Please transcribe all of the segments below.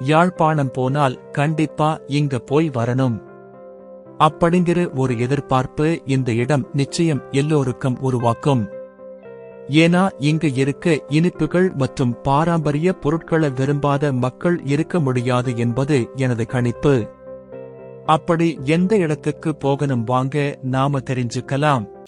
யாழ்ப்பாணம் போனால் கண்டிப்பா இங்க போய் வரணும். அப்படிங்கிற ஒரு எதிர்பார்ப்பு இந்த இடம் நிச்சயம் எல்லோருக்கும் உருவாக்கும். ஏனா இங்கு இருக்க இனிப்புகள் மற்றும் பாரம்பரிய பொருட்களை விரும்பாத மக்கள் இருக்க முடியாது என்பது எனது கணிப்பு. அப்படி எந்த இடத்துக்கு போகணும் வாங்க நாம தெரிஞ்சுக்கலாம்.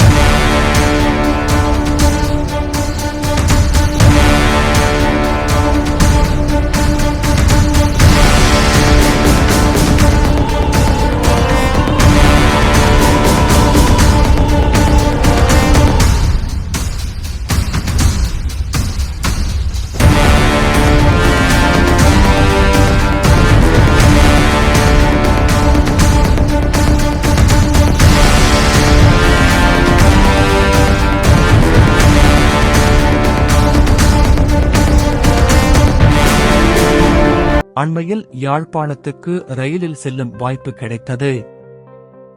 அண்மையில் யாழ்ப்பாணத்துக்கு ரயிலில் செல்லும் வாய்ப்பு கிடைத்தது.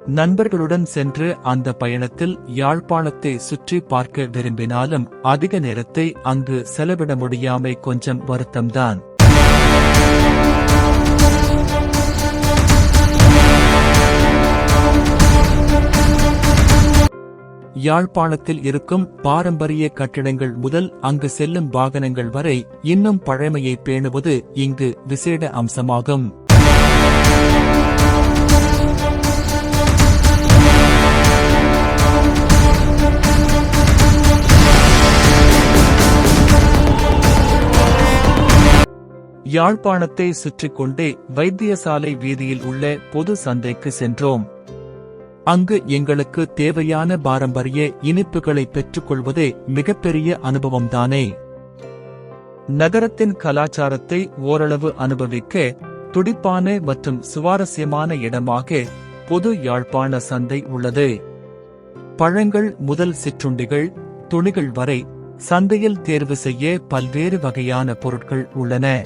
நண்பர்களுடன் சென்று அந்த பயணத்தில் யாழ்ப்பாணத்தை சுற்றி பார்க்க விரும்பினாலும் அதிக நேரத்தை அங்கு செலவிட முடியாமை கொஞ்சம் வருத்தம்தான். யாழ்ப்பாணத்தில் இருக்கும் பாரம்பரிய கட்டிடங்கள் முதல் அங்கு செல்லும் வாகனங்கள் வரை இன்னும் பழமையை பேணுவது இங்கு விசேட அம்சமாகும். யாழ்ப்பாணத்தை சுற்றி கொண்டே வைத்தியசாலை வீதியில் உள்ள பொது சந்தைக்கு சென்றோம். அங்கு எங்களுக்கு தேவையான பாரம்பரிய இனிப்புகளை பெற்றுக்கொள்வதே மிகப்பெரிய அனுபவம்தானே. நகரத்தின் கலாச்சாரத்தை ஓரளவு அனுபவிக்க துடிப்பான மற்றும் சுவாரஸ்யமான இடமாக பொது யாழ்ப்பாண சந்தை உள்ளது. பழங்கள் முதல் சிற்றுண்டிகள் துணிகள் வரை சந்தையில் தேர்வு செய்ய பல்வேறு வகையான பொருட்கள் உள்ளன.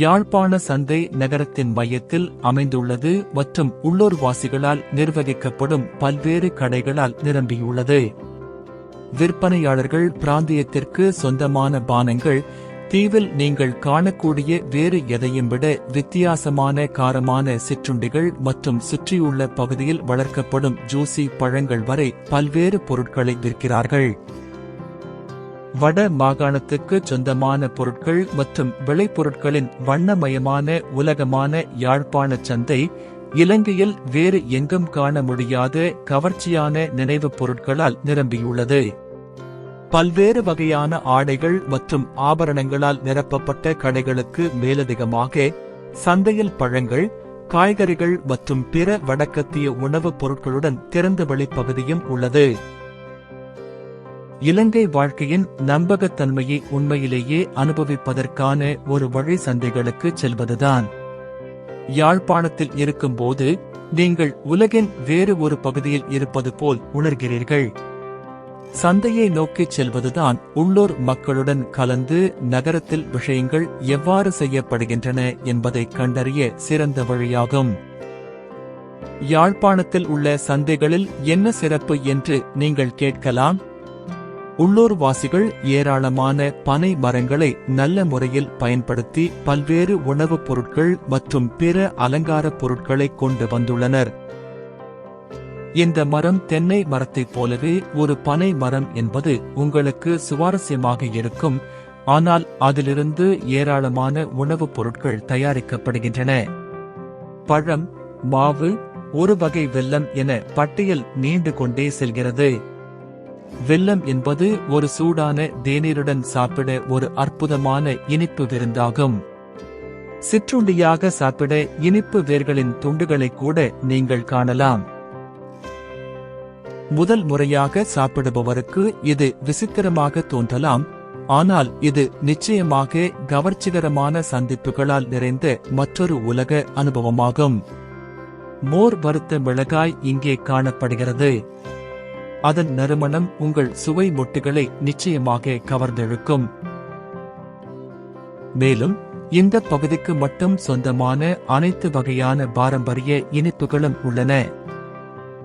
யாழ்ப்பாண சந்தை நகரத்தின் மையத்தில் அமைந்துள்ளது மற்றும் உள்ளூர் வாசிகளால் நிர்வகிக்கப்படும் பல்வேறு கடைகளால் நிரம்பியுள்ளது. விற்பனையாளர்கள் பிராந்தியத்திற்கு சொந்தமான பானங்கள் தீவில் நீங்கள் காணக்கூடிய வேறு எதையும் விட வித்தியாசமான காரமான சிற்றுண்டிகள் மற்றும் சுற்றியுள்ள பகுதியில் வளர்க்கப்படும் ஜூசி பழங்கள் வரை பல்வேறு பொருட்களை விற்கிறார்கள். வட மாகாணத்துக்கு சொந்தமான பொருட்கள் மற்றும் விளைபொருட்களின் வண்ணமயமான உலகமான யாழ்ப்பாண சந்தை இலங்கையில் வேறு எங்கும் காண முடியாத கவர்ச்சியான நினைவுப் பொருட்களால் நிரம்பியுள்ளது. பல்வேறு வகையான ஆடைகள் மற்றும் ஆபரணங்களால் நிரப்பப்பட்ட கடைகளுக்கு மேலதிகமாக சந்தையில் பழங்கள் காய்கறிகள் மற்றும் பிற வடக்கத்திய உணவுப் பொருட்களுடன் திறந்தவெளி பகுதியும் உள்ளது. இலங்கை வாழ்க்கையின் நம்பகத்தன்மையை உண்மையிலேயே அனுபவிப்பதற்கான ஒரு வழி சந்தைகளுக்கு செல்வதுதான். யாழ்ப்பாணத்தில் இருக்கும்போது நீங்கள் உலகின் வேறு ஒரு பகுதியில் இருப்பது போல் உணர்கிறீர்கள். சந்தையை நோக்கிச் செல்வதுதான் உள்ளூர் மக்களுடன் கலந்து நகரத்தில் விஷயங்கள் எவ்வாறு செய்யப்படுகின்றன என்பதை கண்டறிய சிறந்த வழியாகும். யாழ்ப்பாணத்தில் உள்ள சந்தைகளில் என்ன சிறப்பு என்று நீங்கள் கேட்கலாம்? உள்ளூர் வாசிகள் ஏராளமான பனை மரங்களை நல்ல முறையில் பயன்படுத்தி பல்வேறு உணவுப் பொருட்கள் மற்றும் பிற அலங்கார பொருட்களை கொண்டு வந்துள்ளனர். இந்த மரம் தென்னை மரத்தைப் போலவே ஒரு பனை மரம் என்பது உங்களுக்கு சுவாரஸ்யமாக இருக்கும். ஆனால் அதிலிருந்து ஏராளமான உணவுப் பொருட்கள் தயாரிக்கப்படுகின்றன. பழம் மாவு ஒரு வகை வெல்லம் என பட்டியல் நீண்டு கொண்டே செல்கிறது. வெல்லம் என்பது ஒரு சூடான தேநீருடன் சாப்பிட ஒரு அற்புதமான இனிப்பு விருந்தாகும். சிற்றுண்டியாக சாப்பிட இனிப்பு வேர்களின் துண்டுகளை கூட நீங்கள் காணலாம். முதல் முறையாக சாப்பிடுபவருக்கு இது விசித்திரமாக தோன்றலாம். ஆனால் இது நிச்சயமாக கவர்ச்சிகரமான சந்திப்புகளால் நிறைந்த மற்றொரு உலக அனுபவமாகும். மோர் வறுத்த மிளகாய் இங்கே காணப்படுகிறது. அதன் நறுமணம் உங்கள் சுவை மொட்டுகளை நிச்சயமாக கவர்ந்தெழுக்கும். மேலும் இந்த பகுதிக்கு மட்டும் சொந்தமான அனைத்து வகையான பாரம்பரிய இனிப்புகளும் உள்ளன.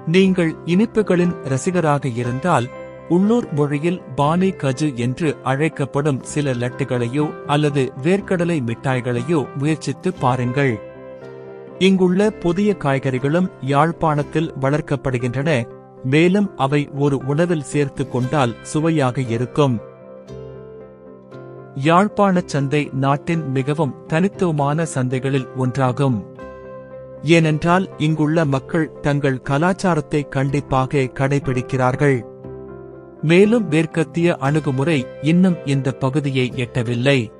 நீங்கள் இனிப்புகளின் ரசிகராக இருந்தால் உள்ளூர் மொழியில் பானி கஜு என்று அழைக்கப்படும் சில லட்டுகளையோ அல்லது வேர்க்கடலை மிட்டாய்களையோ முயற்சித்து பாருங்கள். இங்குள்ள புதிய காய்கறிகளும் யாழ்ப்பாணத்தில் வளர்க்கப்படுகின்றன. மேலும் அவை ஒரு உணவில் சேர்த்து கொண்டால் சுவையாக இருக்கும். யாழ்ப்பாண சந்தை நாட்டின் மிகவும் தனித்துவமான சந்தைகளில் ஒன்றாகும். ஏனென்றால் இங்குள்ள மக்கள் தங்கள் கலாச்சாரத்தை கண்டிப்பாக கடைபிடிக்கிறார்கள். மேலும் மேற்கத்திய அணுகுமுறை இன்னும் இந்த பகுதியை எட்டவில்லை.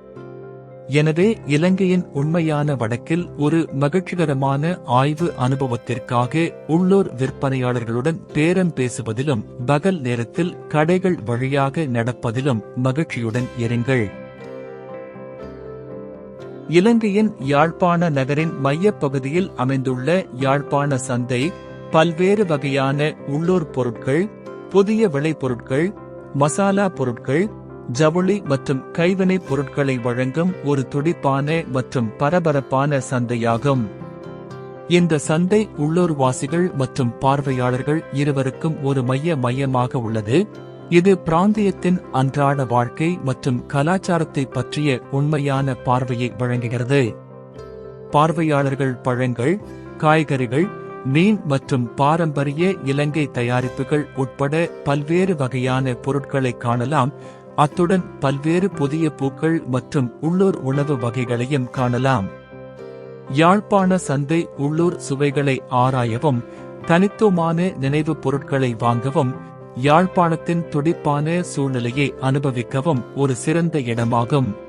எனவே இலங்கையின் உண்மையான வடக்கில் ஒரு மகிழ்ச்சிகரமான ஆய்வு அனுபவத்திற்காக உள்ளூர் விற்பனையாளர்களுடன் பேரம் பேசுவதிலும் பகல் நேரத்தில் கடைகள் வழியாக நடப்பதிலும் மகிழ்ச்சியுடன் இருங்கள். இலங்கையின் யாழ்ப்பாண நகரின் மையப்பகுதியில் அமைந்துள்ள யாழ்ப்பாண சந்தை பல்வேறு வகையான உள்ளூர் பொருட்கள் புதிய விளைபொருட்கள் மசாலா பொருட்கள் ஜவுளி மற்றும் கைவினைப் பொருட்களை வழங்கும் ஒரு துடிப்பான மற்றும் பரபரப்பான சந்தையாகும். இந்த சந்தை உள்ளூர்வாசிகள் மற்றும் பார்வையாளர்கள் இருவருக்கும் ஒரு மைய மையமாக உள்ளது. இது பிராந்தியத்தின் அன்றாட வாழ்க்கை மற்றும் கலாச்சாரத்தை பற்றிய உண்மையான பார்வையை வழங்குகிறது. பார்வையாளர்கள் பழங்கள் காய்கறிகள் மீன் மற்றும் பாரம்பரிய இலங்கை தயாரிப்புகள் உட்பட பல்வேறு வகையான பொருட்களை காணலாம். அத்துடன் பல்வேறு புதிய பூக்கள் மற்றும் உள்ளூர் உணவு வகைகளையும் காணலாம். யாழ்ப்பாண சந்தை உள்ளூர் சுவைகளை ஆராயவும் தனித்துவமான நினைவுப் பொருட்களை வாங்கவும் யாழ்ப்பாணத்தின் துடிப்பான சூழ்நிலையை அனுபவிக்கவும் ஒரு சிறந்த இடமாகும்.